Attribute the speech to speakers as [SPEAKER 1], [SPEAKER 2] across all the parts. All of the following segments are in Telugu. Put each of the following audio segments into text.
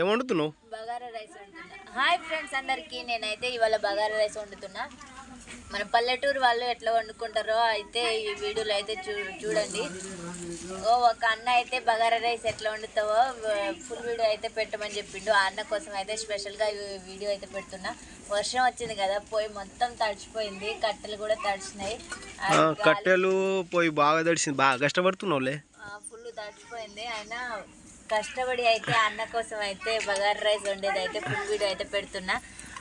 [SPEAKER 1] ఏం వండుతున్నావు?
[SPEAKER 2] బగారా రైస్ హాయ్ ఫ్రెండ్స్ అందరికీ. నేనైతే ఇవాళ బగారా రైస్ వండుతున్నా. మన పల్లెటూరు వాళ్ళు ఎట్లా వండుకుంటారో అయితే ఈ వీడియోలో అయితే చూ చూడండి. ఓ ఒక అన్న అయితే బగారా రైస్ ఎట్లా వండుతావో ఫుల్ వీడియో అయితే పెట్టమని చెప్పిండు. ఆ అన్న కోసం అయితే స్పెషల్గా ఈ వీడియో అయితే పెడుతున్నా. వర్షం వచ్చింది కదా పోయి మొత్తం తడిచిపోయింది. కట్టెలు కూడా తడిచినాయి.
[SPEAKER 1] కట్టెలు పోయి బాగా తడిసింది. బాగా కష్టపడుతున్నావులే.
[SPEAKER 2] ఫుల్ తడిచిపోయింది. ఆయన కష్టపడి అయితే అన్న కోసం అయితే బగారా రైస్ వండేది అయితే ఫుల్ వీడియో అయితే పెడుతున్నా.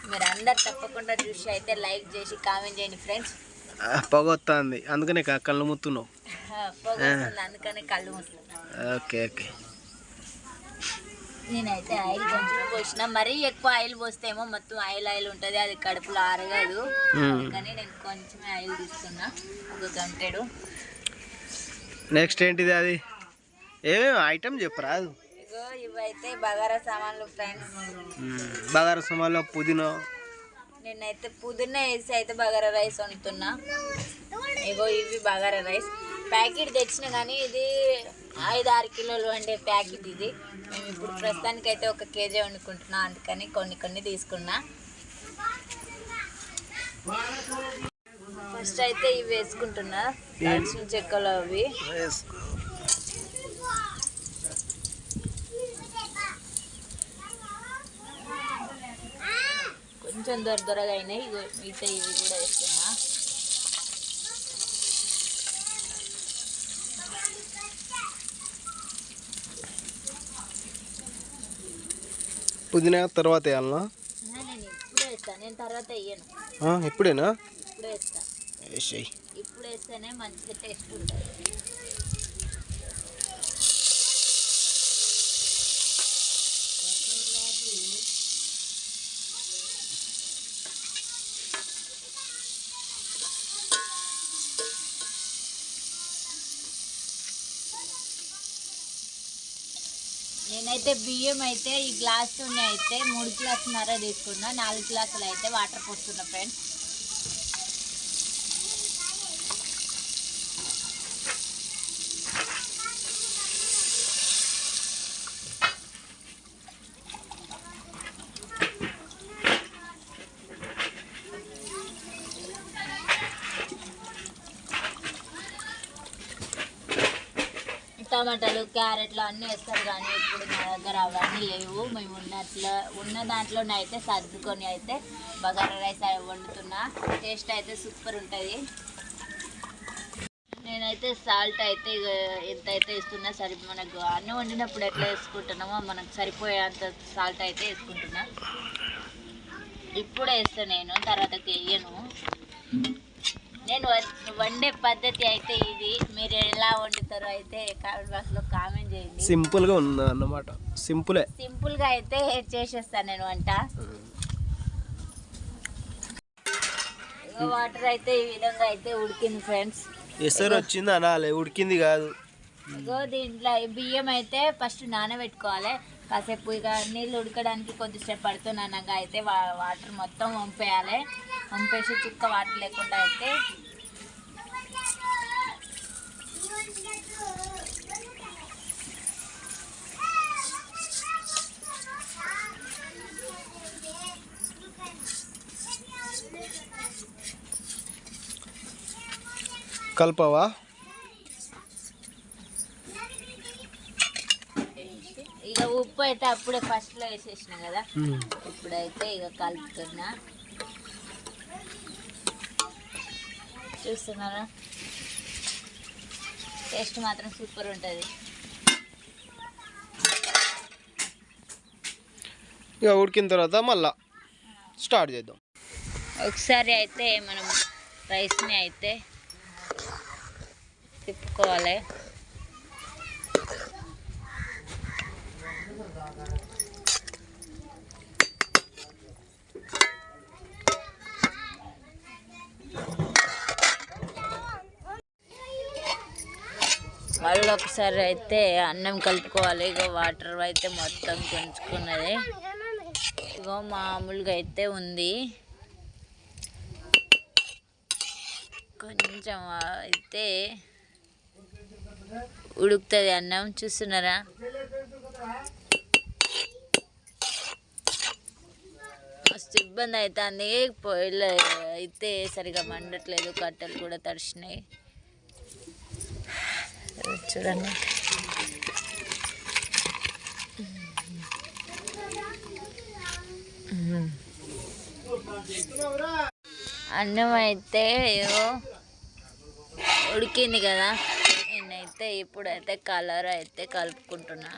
[SPEAKER 2] మీరు అందరు తప్పకుండా చూసి అయితే లైక్ చేసి కామెంట్ చేయండి ఫ్రెండ్స్
[SPEAKER 1] ఆ, పొగ వస్తుంది అందుకనే కళ్ళు ముత్తున్నావు.
[SPEAKER 2] పోగొస్తుంది. అందుకనే కళ్ళు మూస్తున్నా
[SPEAKER 1] ఓకే ఓకే.
[SPEAKER 2] నేనైతే ఆయిల్ కొంచెమే పోసిన. మరీ ఎక్కువ ఆయిల్ పోస్తే ఏమో మొత్తం ఆయిల్ ఆయిల్ ఉంటుంది. అది కడుపులో ఆరగదు. అందుకని నేను కొంచెమే ఆయిల్ తీసుకున్నా ఒక గంటెడు.
[SPEAKER 1] నెక్స్ట్ ఏంటిది అది? ఏమేమి ఐటమ్ చెప్పరాదు?
[SPEAKER 2] ఇగో ఇవైతే బగారా సామాన్లు ఫ్రెండ్స్.
[SPEAKER 1] బగార సమాలో పుదీనా.
[SPEAKER 2] నేనైతే పుదీనా వేసి అయితే బగారా రైస్ వండుతున్నా. ఇగో ఇవి బగారా రైస్. ప్యాకెట్ తెచ్చిన కానీ ఇది ఐదు ఆరు కిలోలు వండే ప్యాకెట్ ఇది. మేము ఇప్పుడు ప్రస్తుతానికి అయితే ఒక కేజీ వండుకుంటున్నా. అందుకని కొన్ని కొన్ని తీసుకున్నా. ఫస్ట్ అయితే ఇవి వేసుకుంటున్నా. దాల్చిన చెక్కలు అవి. కొంచెం దొర దొరగా అయినాయి మిగతా ఇవి కూడా వేస్తున్నా.
[SPEAKER 1] పుదీనా తర్వాత వేయాలనా
[SPEAKER 2] నేను ఇప్పుడే వేస్తాను నేను తర్వాత వేయను.
[SPEAKER 1] ఇప్పుడేనా?
[SPEAKER 2] ఇప్పుడే వేస్తేనే మంచిగా టేస్ట్ ఉంటుంది. నేనైతే బియ్యం అయితే ఈ గ్లాస్ అయితే మూడు గ్లాసున్నర తీసుకున్నా నాలుగు గ్లాసులు అయితే వాటర్ పోస్తున్నా ఫ్రెండ్స్. టమాటాలు క్యారెట్లు అన్నీ వేస్తారు కానీ ఇప్పుడు మా దగ్గర అవన్నీ లేవు. మేము ఉన్నట్లో ఉన్న దాంట్లోనే అయితే సర్దుకొని అయితే బగారా రైస్ అవి వండుతున్నా. టేస్ట్ అయితే సూపర్ ఉంటుంది. నేనైతే సాల్ట్ అయితే ఎంత అయితే వేస్తున్నా సరి మనకు అన్నం వండినప్పుడు ఎట్లా వేసుకుంటున్నామో మనకు సరిపోయేంత సాల్ట్ అయితే వేసుకుంటున్నా. ఇప్పుడు వేస్తా నేను తర్వాత వేయను. నేను వండే పద్ధతి అయితే ఇది. మీరు ఎలా వండుతారో అయితే కామెంట్ బాక్స్లో కామెంట్ చేయండి.
[SPEAKER 1] సింపుల్గా ఉంది అన్నమాట. సింపులే.
[SPEAKER 2] సింపుల్గా అయితే చేసేస్తాను నేను వంట. వాటర్ అయితే ఈ విధంగా అయితే ఉడికింది ఫ్రెండ్స్.
[SPEAKER 1] ఎసరు వచ్చింది అనాలి ఉడికింది కాదు.
[SPEAKER 2] దీంట్లో బియ్యం అయితే ఫస్ట్ నానబెట్టుకోవాలి. కాసేపు ఇక నీళ్ళు ఉడకడానికి కొద్దిసేపు పడుతున్నాక అయితే వా- వాటర్ మొత్తం వంపేయాలి. వంపేసి చుక్క వాటర్ లేకుండా అయితే
[SPEAKER 1] కలపవా
[SPEAKER 2] ఇక ఉప్పు అయితే అప్పుడే ఫస్ట్లో వేసేసిన కదా. ఇప్పుడైతే ఇక కలుపుతున్నా. చూస్తున్నారా? టేస్ట్ మాత్రం సూపర్ ఉంటుంది.
[SPEAKER 1] ఇక ఉడికిన తర్వాత మళ్ళా స్టార్ట్ చేద్దాం.
[SPEAKER 2] ఒకసారి అయితే మనం రైస్ని అయితే తిప్పుకోవాలి. మళ్ళీ ఒకసారి అయితే అన్నం కలుపుకోవాలి. ఇక వాటర్ అయితే మొత్తం పెంచుకున్నది ఇగో మామూలుగా అయితే ఉంది. కొంచెం అయితే ఉడుకుతుంది అన్నం. చూస్తున్నారా? ఇబ్బంది అవుతుంది పొయ్యిలు అయితే సరిగా మండట్లేదు. కట్టెలు కూడా తడిచినాయి. చూడండి. అన్నం అయితే ఉడికింది కదా. నేనైతే ఇప్పుడైతే కలర్ అయితే కలుపుకుంటున్నా.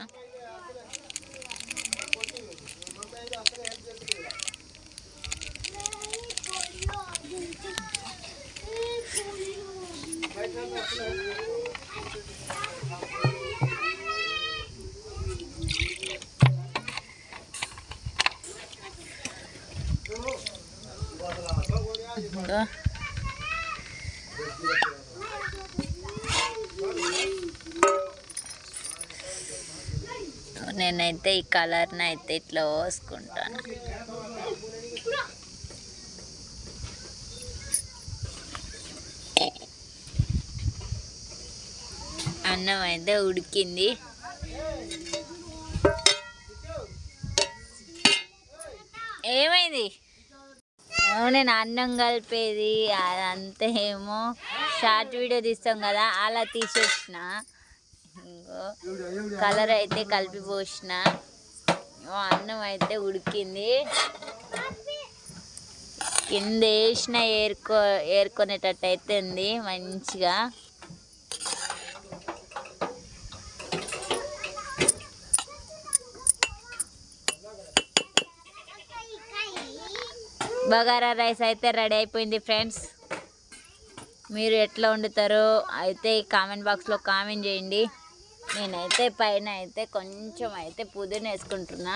[SPEAKER 2] ఇంకా నేనైతే ఈ కలర్ని అయితే ఇట్లా పోసుకుంటాను. అన్నం అయితే ఉడికింది. ఏమైంది? నేను అన్నం కలిపేది. అదంతా ఏమో. షార్ట్ వీడియో తీస్తాం కదా అలా తీసేసిన. ఇంకో కలర్ అయితే కలిపి పోసిన. అన్నం అయితే ఉడికింది. కింద వేసిన ఏరుకో ఏరుకునేటట్టు అయితే ఉంది మంచిగా. బగారా రైస్ అయితే రెడీ అయిపోయింది ఫ్రెండ్స్. మీరు ఎట్లా వండుతారో అయితే కామెంట్ బాక్స్లో కామెంట్ చేయండి. నేనైతే పైన అయితే కొంచెం అయితే పుదీనా వేసుకుంటున్నా.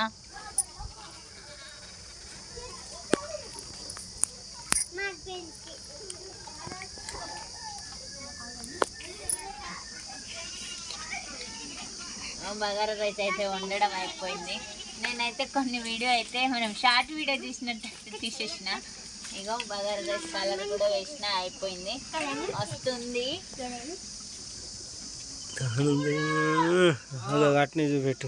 [SPEAKER 2] బగారా రైస్ అయితే వండడం అయిపోయింది. నేనైతే కొన్ని వీడియో అయితే మనం షార్ట్ వీడియో తీసినట్టు తీసేసిన. ఇగో బగారా రైస్ కలర్ కూడా వేసిన అయిపోయింది. వస్తుంది.
[SPEAKER 1] అట్నే చూపెట్టు.